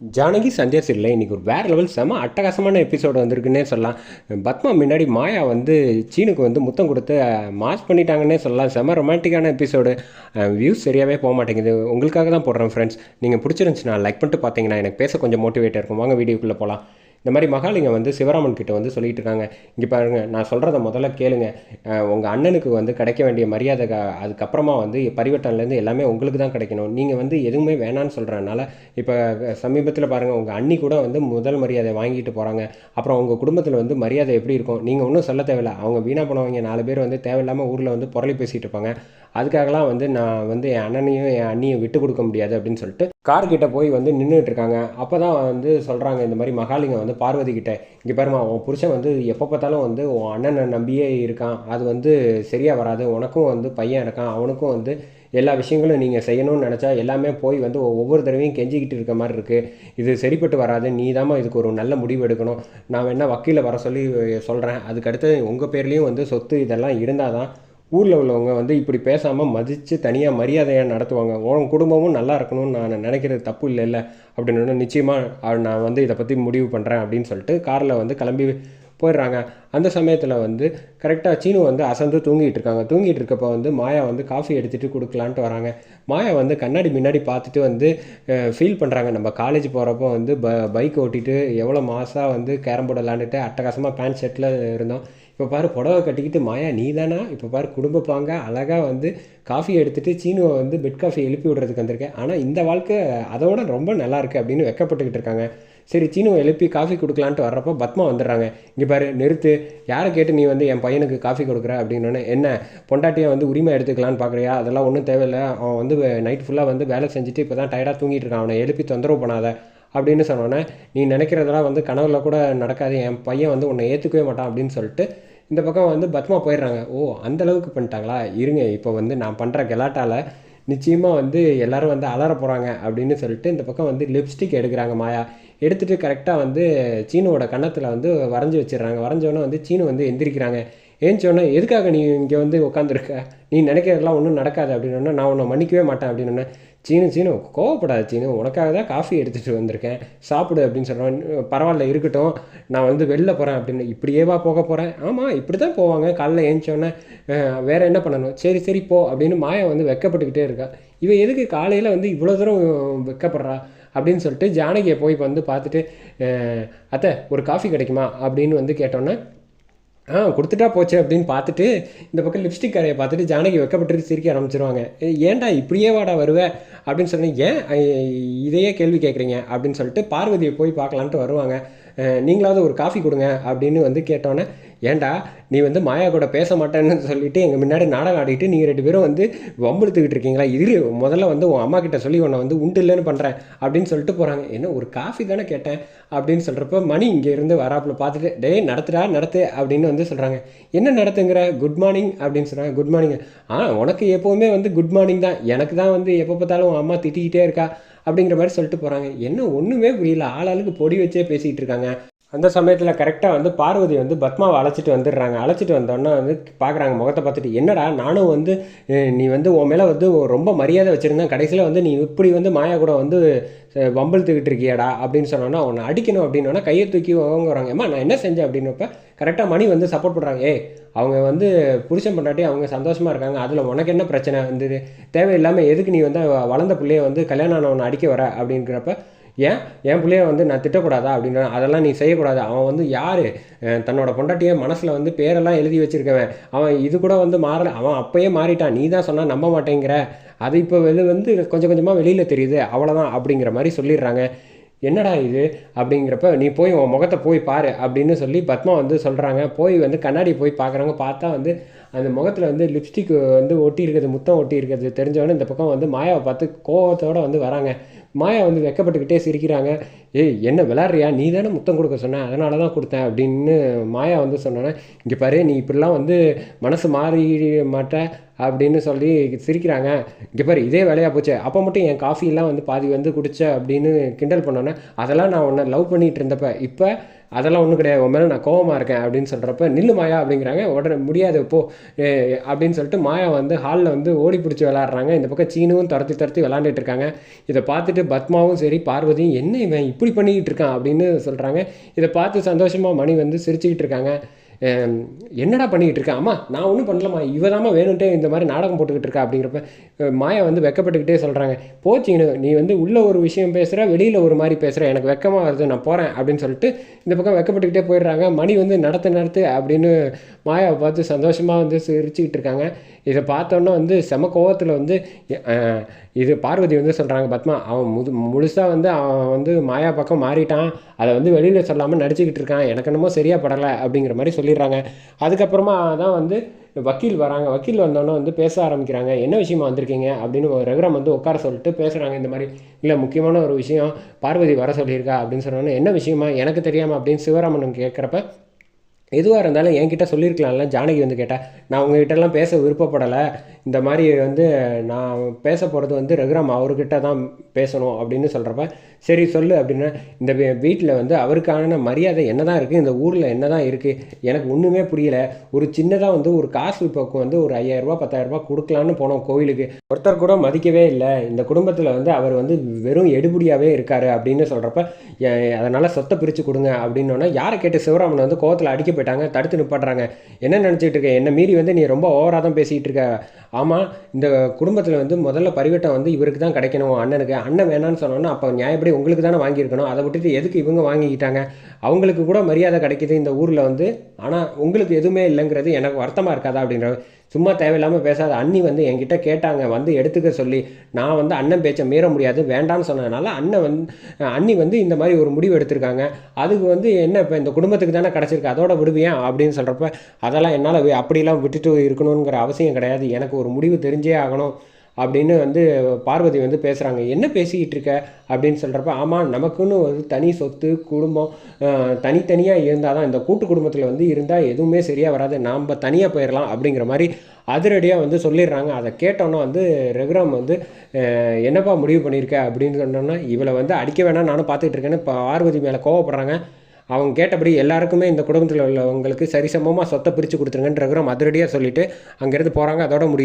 ஜானகி சஞ்சய் சில்லை இன்றைக்கி ஒரு வேறு லெவல் செம அட்டகாசமான எபிசோடு வந்திருக்குன்னே சொல்லலாம். பத்மா முன்னாடி மாயா வந்து சீனுக்கு வந்து முத்தம் கொடுத்து மாஸ் பண்ணிட்டாங்கன்னே சொல்லலாம். செம ரொமான்டிக்கான எபிசோடு வியூஸ் சரியாகவே போக மாட்டேங்குது. உங்களுக்காக தான் போடுறேன் ஃப்ரெண்ட்ஸ் நீங்கள் பிடிச்சிருந்துச்சுன்னா லைக் பண்ணிட்டு பார்த்தீங்கன்னா எனக்கு பேச கொஞ்சம் மோட்டிவேட்டாக இருக்கும். வாங்க வீடியோக்குள்ளே போகலாம் இந்த மாதிரி மகாலிங்க வந்து சிவராமன் கிட்ட வந்து சொல்லிட்டு இருக்காங்க. இங்கே பாருங்க நான் சொல்கிறத முதல்ல கேளுங்க. உங்கள் அண்ணனுக்கு வந்து கிடைக்க வேண்டிய மரியாதை அதுக்கப்புறமா வந்து பரிவட்டன்லேருந்து எல்லாமே உங்களுக்கு தான் கிடைக்கணும். நீங்கள் வந்து எதுவுமே வேணான்னு சொல்கிறனால இப்போ சமீபத்தில் பாருங்கள் உங்கள் அண்ணி கூட வந்து முதல் மரியாதை வாங்கிட்டு போகிறாங்க அப்புறம் உங்கள் குடும்பத்தில் வந்து மரியாதை எப்படி இருக்கும்? நீங்கள் ஒன்றும் சொல்ல தேவையில்ல. அவங்க வீணாக போனவங்க நாலு பேர் வந்து தேவையில்லாமல் ஊரில் வந்து புரளி பேசிகிட்டு இருப்பாங்க. அதுக்காகலாம் வந்து நான் வந்து என் அண்ணனையும் என் அண்ணியும் விட்டு கொடுக்க முடியாது அப்படின்னு சொல்லிட்டு கார்கிட்ட போய் வந்து நின்றுட்டு இருக்காங்க. அப்போ தான் வந்து சொல்கிறாங்க இந்த மாதிரி மகாலிங்க வந்து பார்வதி கிட்ட இங்கே பாருமா உன் புருஷன் வந்து எப்போ பார்த்தாலும் வந்து உன் அண்ணனை நம்பியே இருக்கான். அது வந்து சரியாக வராது. உனக்கும் வந்து பையன் இருக்கான். அவனுக்கும் வந்து எல்லா விஷயங்களும் நீங்கள் செய்யணும்னு நினச்சா எல்லாமே போய் வந்து ஒவ்வொரு தடவையும் கெஞ்சிக்கிட்டு இருக்க மாதிரி இருக்குது இது சரிப்பட்டு வராது. நீ இதுக்கு ஒரு நல்ல முடிவு எடுக்கணும். நான் வேணால் வக்கீலை வர சொல்லி சொல்கிறேன் அதுக்கடுத்து உங்கள் பேர்லேயும் வந்து சொத்து இதெல்லாம் இருந்தால் தான் ஊரில் உள்ளவங்க வந்து இப்படி பேசாமல் மதித்து தனியாக மரியாதையாக நடத்துவாங்க. உன் குடும்பமும் நல்லா இருக்கணும்னு நான் நினைக்கிறது தப்பு இல்லைல்ல. அப்படின்னு நிச்சயமாக நான் வந்து இதை பற்றி முடிவு பண்ணுறேன் அப்படின்னு சொல்லிட்டு காரில் வந்து கிளம்பி போயிடுறாங்க. அந்த சமயத்தில் வந்து கரெக்டாக சீனு வந்து அசந்து தூங்கிட்டு இருக்காங்க. தூங்கிட்டு இருக்கப்போ வந்து மாயா வந்து காஃபி எடுத்துகிட்டு கொடுக்கலான்ட்டு வராங்க. மாயா வந்து கண்ணாடி முன்னாடி பார்த்துட்டு வந்து ஃபீல் பண்ணுறாங்க நம்ம காலேஜ் போகிறப்போ வந்து ப பைக் ஓட்டிட்டு எவ்வளோ மாதம் வந்து கேரம் போர்டு விளாண்டுட்டு அட்டகாசமாக பேண்ட் ஷர்ட்டில் இருந்தோம் இப்போ பாரு புடவை கட்டிக்கிட்டு மாயா நீ தானா இப்போ பாரு குடும்ப பாங்க அழகாக வந்து காஃபி எடுத்துகிட்டு சீனுவை வந்து பெட் காஃபி எழுப்பி விடுறதுக்கு வந்திருக்கேன். ஆனால் இந்த வாழ்க்கை அதோட ரொம்ப நல்லா இருக்குது அப்படின்னு வெக்கப்பட்டுக்கிட்டு இருக்காங்க. சரி சீனுவை எழுப்பி காஃபி கொடுக்கலான்ட்டு வர்றப்போ பத்மா வந்துடுறாங்க. இங்கே பாரு நிறுத்து. யாரை கேட்டு நீ வந்து என் பையனுக்கு காஃபி கொடுக்குற? அப்படின்னு என்ன பொண்டாட்டியை வந்து உரிமை எடுத்துக்கலான்னு பார்க்குறியா அதெல்லாம் ஒன்றும் தேவையில்லை. அவன் வந்து நைட் ஃபுல்லாக வந்து வேலை செஞ்சுட்டு இப்போ தான் டயர்டாக தூங்கிட்டு இருக்கான். அவனை எழுப்பி தொந்தரவு பண்ணாத. அப்படின்னு சொன்னோன்னே நீ நினைக்கிறதெல்லாம் வந்து கனவுல கூட நடக்காது. என் பையன் வந்து உன்னை ஏற்றுக்கவே மாட்டான். அப்படின்னு சொல்லிட்டு இந்த பக்கம் வந்து பத்மா போயிடுறாங்க. ஓ அந்த அளவுக்கு பண்ணிட்டாங்களா? இருங்க இப்போ வந்து நான் பண்ணுற கெலாட்டாவில் நிச்சயமாக வந்து எல்லோரும் வந்து அலற போகிறாங்க அப்படின்னு சொல்லிட்டு இந்த பக்கம் வந்து லிப்ஸ்டிக் எடுக்கிறாங்க மாயா. எடுத்துகிட்டு கரெக்டாக வந்து சீனுவோட கன்னத்தில் வந்து வரைஞ்சி வச்சிடுறாங்க. வரைஞ்சோன்னே வந்து சீனு வந்து எந்திரிக்கிறாங்க. ஏஞ்சோடனே எதுக்காக நீ இங்கே வந்து உட்காந்துருக்க நீ நினைக்கிறதெல்லாம் ஒன்றும் நடக்காது. அப்படின்னு நான் உன்னை மன்னிக்கவே மாட்டேன். அப்படின்னு சீனு சீனு கோவப்படாத சீனு. உனக்காக தான் காஃபி எடுத்துகிட்டு வந்திருக்கேன். சாப்பிடு அப்படின்னு சொல்கிறேன் பரவாயில்ல இருக்கட்டும். நான் வந்து வெளில போகிறேன் அப்படின்னு. இப்படியேவா போக போகிறேன் ஆமாம் இப்படி தான் போவாங்க. காலைல ஏஞ்சோடனே வேறு என்ன பண்ணணும்? சரி சரி போ அப்படின்னு மாயா வந்து வெக்கப்பட்டுக்கிட்டே இருக்கா. இவன் எதுக்கு காலையில் வந்து இவ்வளோ தூரம் வெக்கப்படுறா அப்படின்னு சொல்லிட்டு ஜானகியை போய் வந்து பார்த்துட்டு அத்தை ஒரு காஃபி கிடைக்குமா அப்படின்னு வந்து கேட்டோன்னே ஆ கொடுத்துட்டா போச்சு அப்படின்னு பார்த்துட்டு இந்த பக்கம் லிப்ஸ்டிக் கரையை பார்த்துட்டு ஜானகி வெக்கப்பட்டு சிரிக்க ஆரம்பிச்சிருவாங்க. ஏன்டா இப்படியே வாடா வருவ? அப்படின்னு சொன்னீங்க ஏன்? இதையே கேள்வி கேட்குறீங்க? அப்படின்னு சொல்லிட்டு பார்வதியை போய் பார்க்கலான்ட்டு வருவாங்க. நீங்களாவது ஒரு காஃபி கொடுங்க அப்படின்னு வந்து கேட்டோன்னே ஏன்டா நீ வந்து மாயா கூட பேச மாட்டேன்னு சொல்லிட்டு எங்கள் முன்னாடி நாடகம் ஆடிட்டு நீங்கள் ரெண்டு பேரும் வந்து வம்புழுத்துக்கிட்டு இருக்கீங்களா? இது முதல்ல வந்து உன் அம்மா கிட்ட சொல்லி உன்னை வந்து உண்டு இல்லைன்னு பண்ணுறேன் அப்படின்னு சொல்லிட்டு போகிறாங்க என்ன ஒரு காஃபி தானே கேட்டேன் அப்படின்னு சொல்கிறப்ப மணி இங்கேருந்து வராப்பில் வராப்புல பார்த்துட்டு டே நடத்துடா நடத்து அப்படின்னு வந்து சொல்கிறாங்க என்ன நடத்துங்கிற? குட் மார்னிங் அப்படின்னு சொல்கிறாங்க குட் மார்னிங் ஆ உனக்கு எப்போவுமே வந்து குட் மார்னிங் தான். எனக்கு தான் வந்து எப்போ பார்த்தாலும் உன் அம்மா திட்டிக்கிட்டே இருக்கா அப்படிங்கிற மாதிரி சொல்லிட்டு போகிறாங்க என்ன ஒன்றுமே புரியல. ஆளாளுக்கு பொடி வச்சே பேசிகிட்டு இருக்காங்க. அந்த சமயத்தில் கரெக்டாக வந்து பார்வதி வந்து பத்மாவை அழைச்சிட்டு வந்துடுறாங்க. அழைச்சிட்டு வந்தோன்னே வந்து பார்க்குறாங்க முகத்தை பார்த்துட்டு என்னடா நானும் வந்து நீ வந்து உன் மேலே வந்து ரொம்ப மரியாதை வச்சுருந்தேன் கடைசியில் வந்து நீ இப்படி வந்து மாயா கூட வந்து அஹ், வம்பிழுத்துக்கிட்டு இருக்கியாடா அப்படின்னு சொன்னோன்னா உன்னை அடிக்கணும் அப்படின்னோன்னா கையை தூக்கி வாங்குறாங்க ஏம்மா நான் என்ன செஞ்சேன்? அப்படின்னப்ப கரெக்டாக மணி வந்து சப்போர்ட் பண்ணுறாங்க ஏ அவங்க வந்து புருஷன் பண்ணாட்டி அவங்க சந்தோஷமாக இருக்காங்க. அதில் உனக்கு என்ன பிரச்சனை? வந்து தேவையில்லாமல் எதுக்கு நீ வந்து வளர்ந்த பிள்ளைய வந்து கல்யாணம் ஆனவனை அடிக்க வர? அப்படிங்கிறப்ப ஏன்? என் பிள்ளைய வந்து நான் திட்டக்கூடாதா அப்படின்னா அதெல்லாம் நீ செய்யக்கூடாது. அவன் வந்து யார்? தன்னோட பொண்டாட்டியை மனசில் வந்து பேரெல்லாம் எழுதி வச்சுருக்கவன். அவன் இது கூட வந்து மாறல. அவன் அப்பயே மாறிட்டான். நீ தான் சொன்னால் நம்ப மாட்டேங்கிற. அது இப்போ வெளி வந்து கொஞ்சம் கொஞ்சமாக வெளியில் தெரியுது. அவ்வளோதான் அப்படிங்கிற மாதிரி சொல்லிடுறாங்க. என்னடா இது அப்படிங்கிறப்ப நீ போய் உன் முகத்தை போய் பாரு அப்படின்னு சொல்லி பத்மா வந்து சொல்கிறாங்க போய் வந்து கண்ணாடி போய் பார்க்குறவங்க பார்த்தா வந்து அந்த முகத்தில் வந்து லிப்ஸ்டிக் வந்து ஒட்டி இருக்கிறது முத்தம் ஒட்டி இருக்கிறது தெரிஞ்சவொடனே இந்த பக்கம் வந்து மாயாவை பார்த்து கோவத்தோடு வந்து வராங்க. மாயா வந்து வெக்கப்பட்டுக்கிட்டே சிரிக்கிறாங்க ஏய் என்ன விளாட்றியா நீ தானே முத்தம் கொடுக்க சொன்ன அதனால தான் கொடுத்தேன் அப்படின்னு மாயா வந்து சொன்னோன்னே இங்கே பாரு நீ இப்படிலாம் வந்து மனசு மாறி மாட்ட அப்படின்னு சொல்லி சிரிக்கிறாங்க. இங்கே பாரு இதே வேலையாக போச்சு. அப்போ மட்டும் என் காஃபிலாம் வந்து பாதி வந்து குடிச்ச அப்படின்னு கிண்டல் பண்ணோன்னே அதெல்லாம் நான் உன்னை லவ் பண்ணிகிட்டு இருந்தப்ப இப்போ அதெல்லாம் ஒன்றும் கிடையாது. உன் மேலே நான் கோவமாக இருக்கேன் அப்படின்னு சொல்கிறப்ப நில்லு மாயா அப்படிங்கிறாங்க. உடனே முடியாது போ அப்படின்னு சொல்லிட்டு மாயா வந்து ஹாலில் வந்து ஓடி பிடிச்சி விளாட்றாங்க இந்த பக்கம் சீனும் துரத்தி துரத்தி விளாண்டுட்டு இருக்காங்க. இதை பார்த்துட்டு பத்மாவும் சரி பார்வதியும் என்ன இவன் இப்படி பண்ணிக்கிட்டு இருக்கான் அப்படின்னு சொல்கிறாங்க இதை பார்த்து சந்தோஷமாக மணி வந்து சிரிச்சுக்கிட்டு இருக்காங்க. என்னடா பண்ணிக்கிட்டு இருக்கேன் அம்மா நான் ஒன்றும் பண்ணலம்மா. இவ தாம்மா வேணுன்ட்டே இந்த மாதிரி நாடகம் போட்டுக்கிட்டு இருக்கா அப்படிங்கிறப்ப மாயா வந்து வெக்கப்பட்டுக்கிட்டே சொல்கிறாங்க போச்சிங்கன்னு நீ வந்து உள்ள ஒரு விஷயம் பேசுகிற வெளியில் ஒரு மாதிரி பேசுகிற எனக்கு வெக்கமாக வருது நான் போகிறேன் அப்படின்னு சொல்லிட்டு இந்த பக்கம் வெக்கப்பட்டுக்கிட்டே போயிடுறாங்க. மணி வந்து நடத்து நடத்து அப்படின்னு மாயாவை பார்த்து சந்தோஷமாக வந்து சிரிச்சுக்கிட்டு இருக்காங்க. இதை பார்த்தோன்னே வந்து செம கோவத்தில் வந்து இது பார்வதி வந்து சொல்கிறாங்க பத்மா. அவன் முது முழுசாக வந்து அவன் வந்து மாயா பக்கம் மாறிட்டான். அதை வந்து வெளியில் சொல்லாமல் நடிச்சுக்கிட்டு இருக்கான். எனக்கு என்னமோ சரியாக படலை அப்படிங்கிற மாதிரி சொல்லிடுறாங்க. அதுக்கப்புறமா தான் வந்து வக்கீல் வராங்க. வக்கீல் வந்தோன்னே வந்து பேச ஆரம்பிக்கிறாங்க. என்ன விஷயமா வந்திருக்கீங்க? அப்படின்னு ரகுராம் வந்து உட்கார சொல்லிட்டு பேசுகிறாங்க இந்த மாதிரி இல்லை முக்கியமான ஒரு விஷயம் பார்வதி வர சொல்லியிருக்கா? அப்படின்னு சொன்னோன்னே என்ன விஷயமா? எனக்கு தெரியாமல் அப்படின்னு சிவராமன் கேட்குறப்ப எதுவாக இருந்தாலும் என்கிட்ட சொல்லியிருக்கலாம்ல? ஜானகி வந்து கேட்டால் நான் உங்ககிட்டலாம் பேச விருப்பப்படலை. இந்த மாதிரி வந்து நான் பேச போகிறது வந்து ரகுராம் அவர்கிட்ட தான் பேசணும் அப்படின்னு சொல்கிறப்ப சரி சொல்லு அப்படின்னா இந்த வீட்டில் வந்து அவருக்கான மரியாதை என்ன தான் இருக்குது இந்த ஊரில் என்ன தான் இருக்குது எனக்கு ஒன்றுமே புரியல ஒரு சின்னதாக வந்து ஒரு காசு பக்கம் வந்து ஒரு ஐயாயிரரூபா பத்தாயிரரூபா கொடுக்கலான்னு போனோம் கோவிலுக்கு. ஒருத்தர் கூட மதிக்கவே இல்லை. இந்த குடும்பத்தில் வந்து அவர் வந்து வெறும் எடுபடியாகவே இருக்கார் அப்படின்னு சொல்கிறப்ப அதனால் சொத்தை பிரித்து கொடுங்க அப்படின்னோன்னா யாரை கேட்டு சிவராமன் வந்து கோவத்தில் அடிக்க போயிட்டாங்க தடுத்து நிப்பாட்டுறாங்க. என்ன நினச்சிட்டு இருக்க? என்னை மீறி வந்து நீ ரொம்ப ஓவராக தான் பேசிகிட்டு இருக்க. ஆமாம் இந்த குடும்பத்தில் வந்து முதல்ல பரிவட்டம் வந்து இவருக்கு தான் கிடைக்கணும் அண்ணனுக்கு. அண்ணன் வேணான்னு சொன்னோன்னா அப்போ நியாயப்படி உங்களுக்கு தானே வாங்கியிருக்கணும். அதை விட்டுட்டு எதுக்கு இவங்க வாங்கிக்கிட்டாங்க? அவங்களுக்கு கூட மரியாதை கிடைக்குது இந்த ஊரில் வந்து. ஆனால் உங்களுக்கு எதுவுமே இல்லைங்கிறது எனக்கு வருத்தமாக இருக்காதா அப்படின்ற சும்மா தேவையில்லாமல் பேசாத. அண்ணி வந்து என்கிட்ட கேட்டாங்க. வந்து எடுத்துக்க சொல்லி. நான் வந்து அண்ணன் பேச்சை மீற முடியாது வேண்டாம்னு சொன்னதுனால அண்ணன் வந்து அண்ணி வந்து இந்த மாதிரி ஒரு முடிவு எடுத்திருக்காங்க. அதுக்கு வந்து என்ன இப்போ இந்த குடும்பத்துக்கு தானே கிடச்சிருக்கு அதோட விடுவியன் அப்படின்னு சொல்கிறப்ப அதெல்லாம் என்னால் அப்படிலாம் விட்டுட்டு இருக்கணுங்கிற அவசியம் கிடையாது. எனக்கு ஒரு முடிவு தெரிஞ்சே ஆகணும். அப்படின்னு வந்து பார்வதி வந்து பேசுகிறாங்க என்ன பேசிக்கிட்டு இருக்க? அப்படின்னு சொல்கிறப்ப ஆமாம் நமக்குன்னு ஒரு தனி சொத்து குடும்பம் தனித்தனியாக இருந்தால் தான் இந்த கூட்டு குடும்பத்தில் வந்து இருந்தால் எதுவுமே சரியாக வராது. நாம் தனியாக போயிடலாம் அப்படிங்கிற மாதிரி அதிரடியாக வந்து சொல்லிடுறாங்க. அதை கேட்டோன்னே வந்து ரகுராம் வந்து என்னப்பா முடிவு பண்ணியிருக்க? அப்படின்னு சொன்னோன்னா இவளை வந்து அடிக்க வேணாம் நானும் பார்த்துட்டு இருக்கேன்னு இப்போ பார்வதி மேலே கோவப்படுறாங்க. அவங்க கேட்டபடி எல்லாருக்குமே இந்த குடும்பத்தில் உள்ளவங்களுக்கு சரிசமமாக சொத்தை பிரித்து கொடுத்துருங்கன்னு ரகுராம் அதிரடியாக சொல்லிட்டு அங்கேருந்து போகிறாங்க அதோட முடியுது.